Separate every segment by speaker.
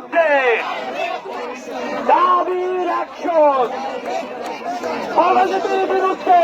Speaker 1: মধ্যে দাবির অ্যাকশন। অরাজনীতির বিরুদ্ধে।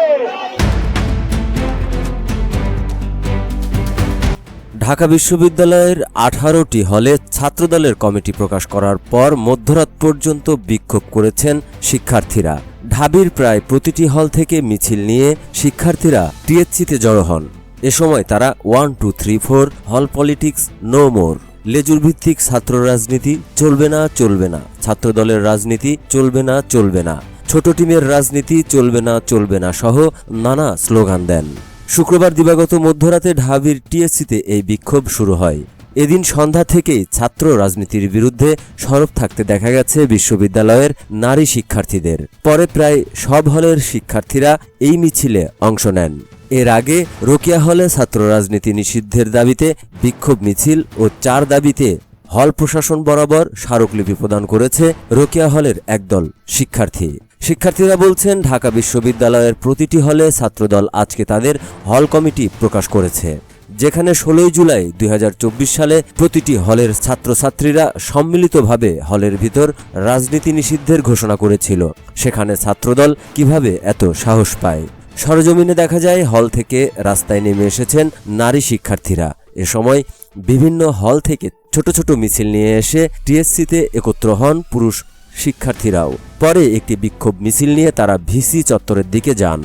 Speaker 1: ঢাকা বিশ্ববিদ্যালয়ের আঠারোটি হলে ছাত্রদলের কমিটি প্রকাশ করার পর মধ্যরাত পর্যন্ত বিক্ষোভ করেছেন শিক্ষার্থীরা। ঢাবির প্রায় প্রতিটি হল থেকে মিছিল নিয়ে শিক্ষার্থীরা টিএসসিতে জড়ো হন। এ সময় তারা one, two, three, four, hall politics, no more. লেজুর ভিত্তিক ছাত্র রাজনীতি চলবে না চলবে না। ছাত্রদলের রাজনীতি চলবে না চলবে না। ছোট টিমের রাজনীতি চলবে না চলবে না সহ নানা স্লোগান দেন। শুক্রবার দিবাগত মধ্যরাতে ঢাবির টিএসসিতে এই বিক্ষোভ শুরু হয়। এদিন সন্ধ্যা থেকেই ছাত্র রাজনীতির বিরুদ্ধে সরব থাকতে দেখা গেছে বিশ্ববিদ্যালয়ের নারী শিক্ষার্থীদের। পরে প্রায় সব হলের শিক্ষার্থীরা এই মিছিলে অংশ নেন। এর আগে রোকিয়া হলে ছাত্র রাজনীতি নিষিদ্ধের দাবিতে বিক্ষোভ মিছিল ও চার দাবিতে হল প্রশাসন বরাবর স্মারকলিপি প্রদান করেছে রোকিয়া হলের একদল শিক্ষার্থী। শিক্ষার্থীরা বলছেন, ঢাকা বিশ্ববিদ্যালয়ের প্রতিটি হলে ছাত্রদল আজকে তাদের হল কমিটি প্রকাশ করেছে, যেখানে ষোলোই জুলাই দুই হাজার চব্বিশ সালে প্রতিটি হলের ছাত্রছাত্রীরা সম্মিলিতভাবে হলের ভিতর রাজনীতি নিষিদ্ধের ঘোষণা করেছিল। সেখানে ছাত্রদল কীভাবে এত সাহস পায়? সরজমিনে দেখা যায়, হল থেকে রাস্তায় নেমে এসেছেন নারী শিক্ষার্থীরা। এ সময় বিভিন্ন হল থেকে ছোট ছোট মিছিল নিয়ে এসে টিএসসিতে একত্র হন পুরুষ শিক্ষার্থীরাও। পরে একটি বিক্ষোভ মিছিল নিয়ে তারা ভিসি চত্বরের দিকে যান।